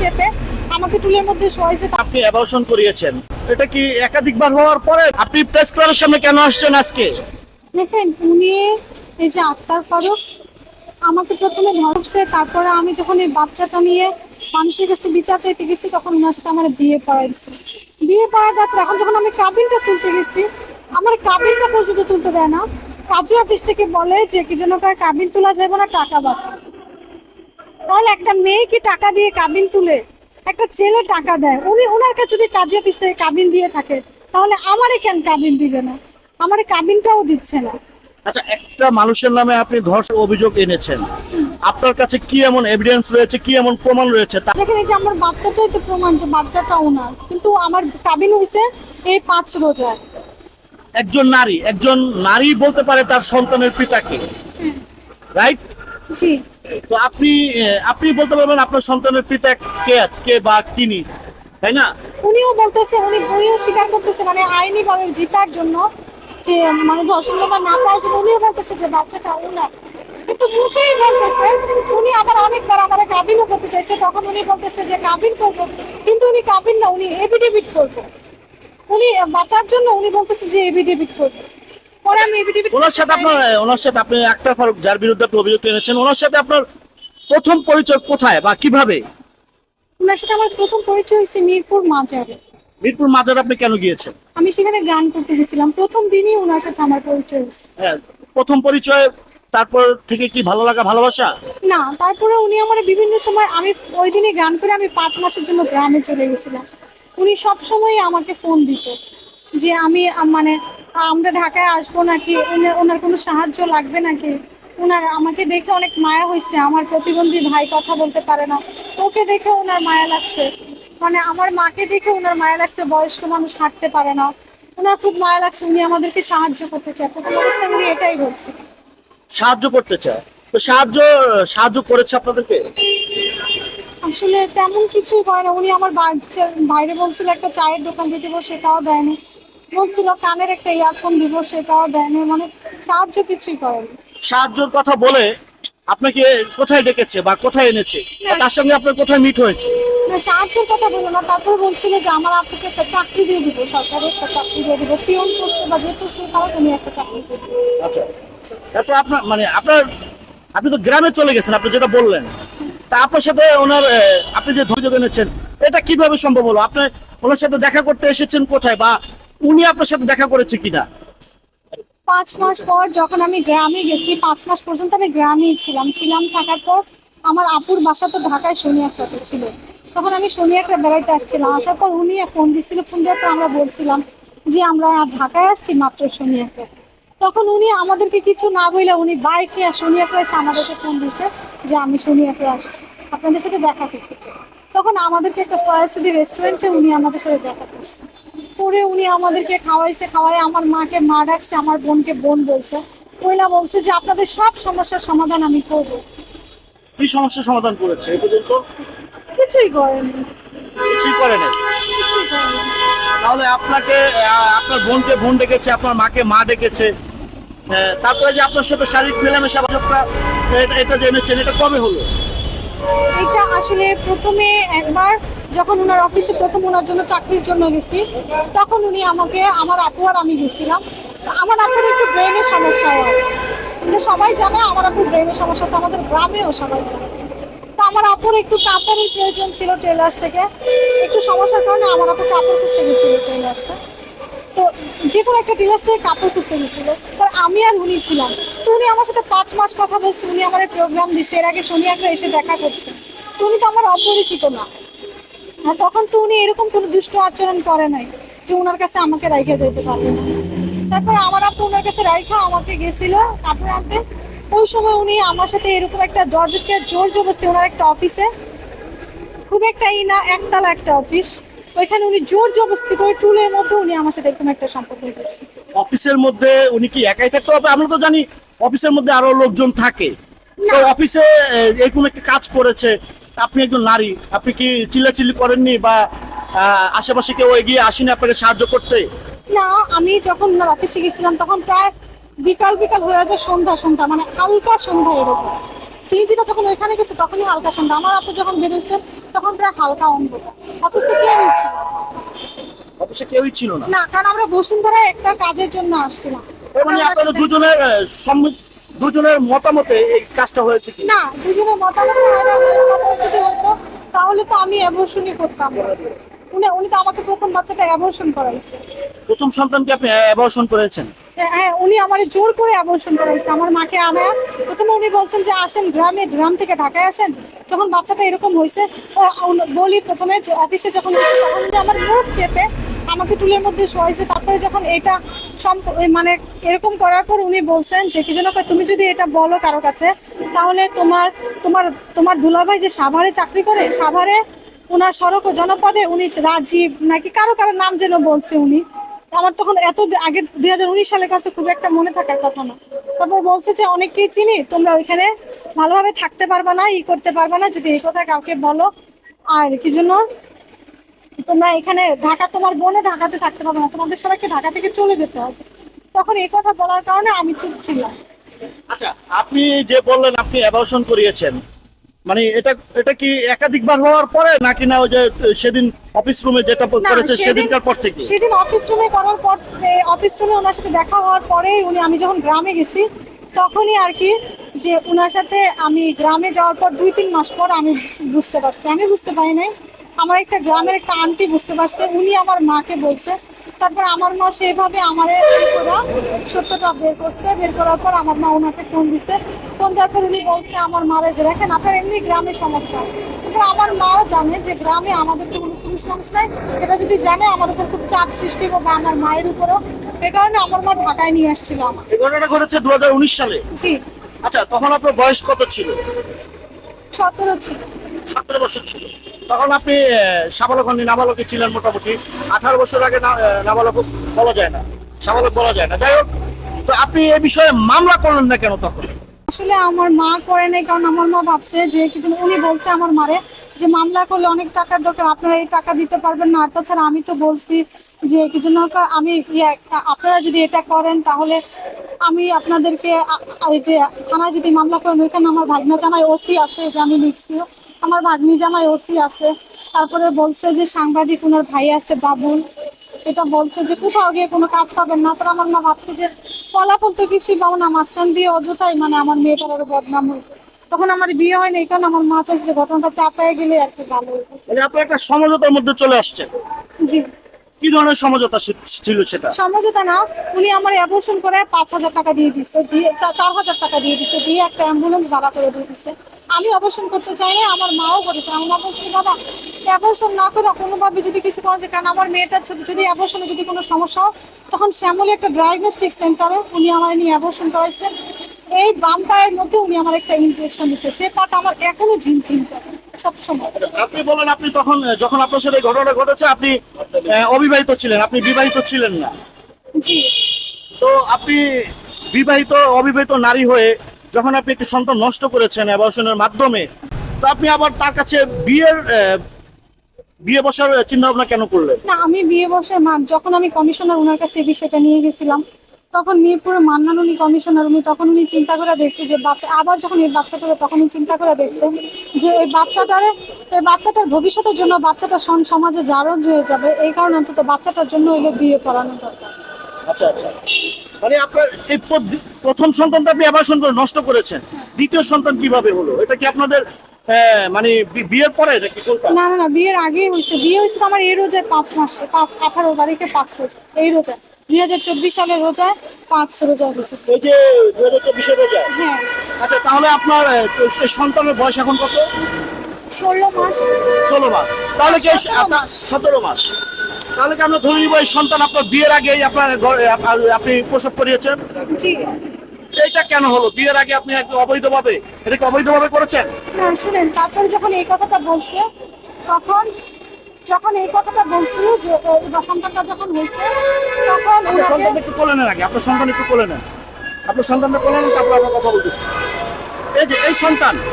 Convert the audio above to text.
চেপে আমাকে টুলের মধ্যে শোয়াইছে আপনি অ্যাবর্শন করিয়েছেন এটা কি একাধিকবার হওয়ার পরে আপনি প্রেস ক্লাবের সামনে কেন আসছেন আজকে? দেখেন উনি এই যে আত্মার ফারুক আমাকে প্রথমে ধরছে তারপরে আমি যখন এই বাচ্চাটা নিয়ে মানুষের কাছে বিচার চাইতে গেছি তখন ওনার সাথে আমার বিয়ে পড়াই দিছে বিয়ে পড়াই দেওয়ার এখন যখন আমি কাবিনটা তুলতে গেছি আমার কাবিনটা পর্যন্ত তুলতে দেয় না। কাজী অফিস থেকে বলে যে কি জন্য কাবিন তোলা যাবে না টাকা বাকি। তাহলে একটা মেয়ে কি টাকা দিয়ে কাবিন তুলে? একটা ছেলে টাকা দেয়। উনি ওনার কাছে যদি কাজী অফিস থেকে কাবিন দিয়ে থাকে তাহলে আমারে কেন কাবিন দিবে না? আমারে কাবিনটাও দিচ্ছে না। আচ্ছা একটা মানুষের নামে আপনি ধর্ষণ অভিযোগ এনেছেন। আপনার কাছে কি এমন এভিডেন্স রয়েছে? কি এমন প্রমাণ রয়েছে? দেখেন এই যে আমার বাচ্চাটাই তো প্রমাণ যে বাচ্চাটা ওনার কিন্তু আমার কাবিন হয়েছে এই পাঁচ রোজায় একজন নারী একজন নারী বলতে পারে তার সন্তানের পিতাকে। রাইট জি। তো আপনি আপনি বলতে পারবেন আপনার সন্তানের পিতা কে আছে কে বা তিনি, তাই না? উনিও বলতেছে, উনি উনিও স্বীকার করতেছে মানে আইনি ভাবে জিতার জন্য যে মানে ধর্ষণ বা না পাওয়ার জন্য উনিও বলতেছে যে বাচ্চাটা ওনার কিন্তু মুখেই বলতেছে, উনি আবার অনেকবার আমার কাবিনও করতে চাইছে, তখন উনি বলতেছে যে কাবিন করব, কিন্তু উনি কাবিন না, উনি এভিডেভিট করব। উনি বাঁচার জন্য উনি বলতেছে যে এভিডেভিট করব। ওনার সাথে আপনার ওনার সাথে আপনি আক্তার ফারুক যার বিরুদ্ধে আপনি অভিযোগ এনেছেন ওনার সাথে আপনার প্রথম পরিচয় কোথায় বা কীভাবে? ওনার সাথে আমার প্রথম পরিচয় হয়েছে মিরপুর মাজারে। মিরপুর মাজার আপনি কেন গিয়েছেন? আমি সেখানে গান করতে গেছিলাম। প্রথম দিনই ওনার সাথে আমার পরিচয় হয়েছে। হ্যাঁ, প্রথম পরিচয় তারপর থেকে কি ভালো লাগা ভালোবাসা? না তারপরে উনি আমার বিভিন্ন সময় আমি ওই দিনই গান করে আমি পাঁচ মাসের জন্য গ্রামে চলে গেছিলাম। উনি সব সময় আমাকে ফোন দিত যে আমি মানে আমরা ঢাকায় আসব নাকি? ওনার কোনো সাহায্য লাগবে নাকি? ওনার আমাকে দেখে অনেক মায়া হয়েছে আমার প্রতিবন্ধী ভাই কথা বলতে পারে না। ওকে দেখে ওনার মায়া লাগছে। মানে আমার মাকে দেখে ওনার মায়া লাগছে। বয়স্ক মানুষ হাঁটতে পারে না। ওনার খুব মায়া লাগছে। উনি আমাদেরকে সাহায্য করতে চায়। প্রথম অবস্থায় উনি এটাই বলছে। সাহায্য করতে চায়। তো সাহায্য সাহায্য করেছে আপনাদেরকে? আসলে তেমন কিছুই করে না। উনি আমার বাচ্চা বাইরে বলছিল একটা চায়ের দোকান দিব সেটাও দেয়নি। বলছিল কানের একটা ইয়ারফোন দিব সেটাও দেয়নি মানে সাহায্য কিছুই করেনি। সাহায্যের কথা বলে আপনাকে কোথায় ডেকেছে বা কোথায় এনেছে? তার সঙ্গে আপনার কোথায় মিট হয়েছে? না সাহায্যের কথা বলে না তারপর বলছিল যে আমার আপুকে একটা চাকরি দিয়ে দিব সরকারি একটা চাকরি দিয়ে দিব পোস্টে বা যে পোস্টে পারো একটা চাকরি দিয়ে আচ্ছা। তারপর আপনার মানে আপনার আপনি তো গ্রামে চলে গেছেন আপনি যেটা বললেন। তা আপনার সাথে ওনার আপনি যে ধৈর্য এনেছেন এটা কীভাবে সম্ভব হলো? আপনি ওনার সাথে দেখা করতে এসেছেন কোথায়? বা উনি আপনার সাথে দেখা করেছে কিনা? পাঁচ মাস পর যখন আমি গ্রামে গেছি, পাঁচ মাস পর্যন্ত আমি গ্রামেই ছিলাম। ছিলাম থাকার পর আমার আপুর বাসা তো ঢাকায় সোনিয়াকড়াতে ছিল। তখন আমি সোনিয়াকড়া বেড়াইতে আসছিলাম। আসার পর উনি ফোন দিচ্ছিল ফোন দেওয়ার পর আমরা বলছিলাম যে, আমরা ঢাকায় আসছি মাত্র সোনিয়াকড়া তখন উনি আমাদেরকে কিছু না বলে উনি বাইক নিয়ে সোনিয়াকড়া এসে আমাদেরকে ফোন দিছে যে, আমি সোনিয়াকড়া আসছি। আপনাদের সাথে দেখা করতে চাই। তখন আমাদেরকে একটা সয়াসিডি রেস্টুরেন্টে উনি আমাদের সাথে দেখা করছে। পরে উনি আমাদেরকে খাওয়াইছে খাওয়াই আমার মাকে মা ডাকছে আমার বোনকে বোন বলছে। ওইলা বলছে যে আপনাদের সব সমস্যার সমাধান আমি করব। কি সমস্যার সমাধান করেছে এই পর্যন্ত? কিছুই করেনি। কিছুই করে না কিছুই করেনি। তাহলে আপনাকে আপনার বোনকে বোন ডেকেছে আপনার মাকে মা ডেকেছে। আহ, তারপরে যে আপনার সাথে শারীরিক মেলামেশা এটা- এটা জেনেছেন এটা কবে হলো? এটা আসলে প্রথমে একবার যখন ওনার অফিসে প্রথম ওনার জন্য চাকরির জন্য গেছি, তখন উনি আমাকে, আমার আপু আর আমি গেছিলাম। আমার আপুর একটু ব্রেনের সমস্যাও আছে। কিন্তু সবাই জানে আমার আপুর ব্রেনের সমস্যা আছে, আমাদের গ্রামেও সবাই জানে। তো আমার আপুর একটু কাপড়ের প্রয়োজন ছিল টেলার্স থেকে। একটু সমস্যার কারণে আমার আপু কাপড় খুঁজতে গেছিল টেলার্সে তো যে কোনো একটা টেলার্স থেকে কাপড় খুঁজতে গেছিল। তার আমি আর উনি ছিলাম। তো উনি আমার সাথে পাঁচ মাস কথা বলছে, উনি আমার প্রোগ্রাম দিছে। এর আগে শনিয়াকরা এসে দেখা করছে। তো উনি তো আমার অপরিচিত না। তখন তো উনি এরকম কোনো দুষ্ট আচরণ করে নাই যে ওনার কাছে আমাকে রাইখা যেতে পারবে না। তারপর আমার আপু ওনার কাছে রাইখা আমাকে গেছিল কাপড় আনতে। ওই সময় উনি আমার সাথে এরকম একটা জর্জেটের জোর জবস্তি ওনার একটা অফিসে খুব একটা ই না একতলা একটা অফিস। ওইখানে উনি জোর জবস্তি করে টুলের মধ্যে উনি আমার সাথে এরকম একটা সম্পর্ক করছে। অফিসের মধ্যে উনি কি একাই থাকতে হবে? আমরা তো জানি অফিসের মধ্যে আরও লোকজন থাকে। তো অফিসে এরকম একটা কাজ করেছে। আপনি একজন নারী আপনি কি চিল্লাচিল্লি করেননি বা আশেপাশে কেউ এগিয়ে আসেনি আপনাকে সাহায্য করতে? না আমি যখন অফিসে গেছিলাম তখন প্রায় বিকাল বিকাল হয়ে যায় সন্ধ্যা সন্ধ্যা মানে হালকা সন্ধ্যা এরকম। সিনজিটা যখন ওইখানে গেছে তখনই হালকা সন্ধ্যা। আমার আপু যখন বেরোচ্ছে তখন প্রায় হালকা অন্ধকার। অফিসে কেউই ছিল না। অফিসে কেউই ছিল না? না কারণ আমরা বসুন্ধরা একটা কাজের জন্য আসছিলাম। মানে আপনাদের দুজনের আহ, সম্মি- দুজনের মতামতে এই কাজটা হয়েছে কি? না দুজনের মতামত যদি হতো তাহলে তো আমি অ্যাবর্শনই করতাম। উনি উনি তো আমাকে প্রথম বাচ্চাটা অ্যাবর্শন করাইছে। প্রথম সন্তানকে আপনি অ্যাবর্শন করেছেন? হ্যাঁ উনি আমার জোর করে অ্যাবর্শন করাইছে। আমার মাকে আনা প্রথমে উনি বলছেন যে আসেন গ্রামে গ্রাম থেকে ঢাকায় আসেন। তখন বাচ্চাটা এরকম হয়েছে বলি প্রথমে অফিসে যখন তখন উনি আমার মুখ চেপে আমাকে টুলের মধ্যে শোয়াইছে, তারপরে যখন এটা মানে এরকম করার পর উনি বলছেন যে, কি যেন তুমি যদি এটা বলো কারও কাছে, তাহলে তোমার তোমার তোমার দুলাভাই যে সাভারে চাকরি করে, সাভারে ওনার সড়ক ও জনপদে উনি রাজীব নাকি কারও কারও নাম যেন বলছে উনি। আমার তখন এত আগে দুই হাজার উনিশ সালের কথা খুব একটা মনে থাকার কথা না। তারপর বলছে যে, অনেককেই চিনি, তোমরা ওইখানে ভালোভাবে থাকতে পারবে না, ই করতে পারবে না, যদি এই কথা কাউকে বলো। আর কি জন্য তোমরা এখানে ঢাকা তোমার বোনও ঢাকাতে থাকতে পারবে না। তোমাদের সবাইকে ঢাকা থেকে চলে যেতে হবে। তখন এই কথা বলার কারণে আমি চুপ ছিলাম। আচ্ছা আপনি যে বললেন আপনি অ্যাবর্শন করিয়েছেন মানে এটা এটা কি একাধিকবার হওয়ার পরে নাকি না ওই যে সেদিন অফিস রুমে যেটা করেছে সেদিনকার পর থেকে? সেদিন অফিস রুমে করার পর অফিস রুমে ওনার সাথে দেখা হওয়ার পরে উনি আমি যখন গ্রামে গেছি তখনই আর কি যে ওনার সাথে আমি গ্রামে যাওয়ার পর দুই তিন মাস পর আমি বুঝতে পারছি। আমি বুঝতে পারি নাই আমার একটা গ্রামের একটা আন্টি বুঝতে পারছে উনি আমার মাকে বলছে তারপর আমার মা সেভাবে আমার সত্যটা বের করছে বের করার পর আমার মা ওনাকে ফোন দিছে। ফোন দেওয়ার পর উনি বলছে আমার মারে যে দেখেন আপনার এমনি গ্রামে সমস্যা। কিন্তু আমার মাও জানে যে গ্রামে আমাদের তো কোনো পুরুষ মানুষ নাই। এটা যদি জানে আমার উপর খুব চাপ সৃষ্টি হবে আমার মায়ের উপরও। এ কারণে আমার মা ঢাকায় নিয়ে আসছিল আমার এই ঘটনাটা ঘটেছে দু হাজার উনিশ সালে? জি। আচ্ছা তখন আপনার বয়স কত ছিল? সতেরো ছিল। সতেরো বছর ছিল। তখন আপনি সাবালক হননি ছিলেন মোটামুটি। আঠারো বছর আগে নাবালক বলা যায় না। সাবালক বলা যায় না। যাই হোক, তো আপনি এ বিষয়ে মামলা করলেন না কেন তখন? আসলে আমার মা করে নাই, কারণ আমার মা ভাবছে যে কিছু উনি বলছে আমার মারে যে মামলা করলে অনেক টাকার দরকার, আপনারা এই টাকা দিতে পারবেন না। আর তাছাড়া আমি তো বলছি যে না আমি আপনারা যদি এটা করেন তাহলে আমি আপনাদেরকে যে থানায় যদি মামলা করেন, ওইখানে আমার ভাগনা জামাই ওসি আছে যে আমি লিখছি। আমার ভাগ্নি জামাই ওসি আছে। তারপরে বলছে যে সাংবাদিক ওনার ভাই আছে বাবুল এটা বলছে যে কোথাও গিয়ে কোনো কাজ পাবেন না। তারা আমার মা ভাবছে যে ফলাফল তো কিছুই পাবো না মাঝখান দিয়ে অযথাই মানে আমার মেয়েটার আরও বদনাম হইবে তখন আমার বিয়ে হয়নি এই কারণে আমার মা চাইছে যে ঘটনাটা চাপায় গেলে আর কি ভালো হইবে মানে আপনি একটা সমঝোতার মধ্যে চলে আসছেন জি। কি ধরনের সমঝোতা সে- ছিল সেটা? সমঝোতা না উনি আমার অ্যাবর্শন করে পাঁচ হাজার টাকা দিয়ে দিচ্ছে দিয়ে চা- চার হাজার টাকা দিয়ে দিচ্ছে দিয়ে একটা অ্যাম্বুলেন্স ভাড়া করে দিয়ে দিচ্ছে আমি অবসর করতে চাই আমার মাও করেছে আমার মা বলছে বাবা অ্যাবর্শন না করে কোনোভাবে যদি কিছু করা যায় কারণ আমার মেয়েটার ছোট যদি অ্যাবর্শনে যদি কোনো সমস্যা হয় তখন শ্যামলি একটা ডায়াগনস্টিক সেন্টারে উনি আমার নিয়ে অ্যাবর্শন করাইছে। এই বাম পায়ের মধ্যে উনি আমার একটা ইনজেকশন দিচ্ছে সে পাটা আমার এখনও ঝিমঝিম করে সবসময়। আপনি বলেন আপনি তখন যখন আপনার সাথে এই ঘটনাটা ঘটেছে আপনি অবিবাহিত ছিলেন আপনি বিবাহিত ছিলেন না। জি। তো আপনি বিবাহিত অবিবাহিত নারী হয়ে যখন আপনি একটি সন্তান নষ্ট করেছেন অ্যাবর্শনের মাধ্যমে তো আপনি আবার তার কাছে বিয়ের বিয়ে বসার চিন্তা ভাবনা কেন করলেন? না আমি বিয়ে বসে মা যখন আমি কমিশনার ওনার কাছে এই বিষয়টা নিয়ে গেছিলাম তখন মিরপুরে মান্নান উনি কমিশনার উনি তখন উনি চিন্তা করে দেখছে যে বাচ্চা আবার যখন এই বাচ্চাটারে তখন উনি চিন্তা করে দেখছে যে এই বাচ্চাটারে এই বাচ্চাটার ভবিষ্যতের জন্য বাচ্চাটা সমাজে জারজ হয়ে যাবে এই কারণে অন্তত বাচ্চাটার জন্য এলে বিয়ে করানো দরকার। আচ্ছা আচ্ছা। মানে আপনার এই প্রথম সন্তানটা আপনি অ্যাবর্শন করে নষ্ট করেছেন। দ্বিতীয় সন্তান কীভাবে হলো? এটা কি আপনাদের আহ, মানে বিয়ের পরে নাকি কোনটা? না না না বিয়ের আগেই হয়েছে। বিয়ে হয়েছে তো আমার এই রোজায় পাঁচ মাসে পাঁচ আঠারো তারিখে পাঁচ রোজা এই রোজা। দুই হাজার চব্বিশ সালের রোজায় পাঁচ রোজা হয়েছে। এই যে দু হাজার চব্বিশের রোজা? হ্যাঁ। আচ্ছা তাহলে আপনার সন্তানের বয়স এখন কত? ষোলো মাস। ষোলো মাস। তাহলে কি সতেরো মাস। তাহলে কি আমরা ধরে নিব এই সন্তান আপনার বিয়ের আগেই আপনার আপনি প্রসব করিয়েছেন? জি। এইটা কেন হলো? বিয়ের আগে আপনি অবৈধভাবে এটা কি অবৈধভাবে করেছেন? না শুনেন তারপর যখন এই কথাটা বলছে তখন যখন এই কথাটা বলছি যে সন্তানটা যখন হয়েছে তখন সন্তান একটু কোলে নেন আগে আপনার সন্তান একটু কোলে নেন। আপনার সন্তানটা কোলে নেন তারপর আমরা কথা বলতেছি। এই যে এই সন্তান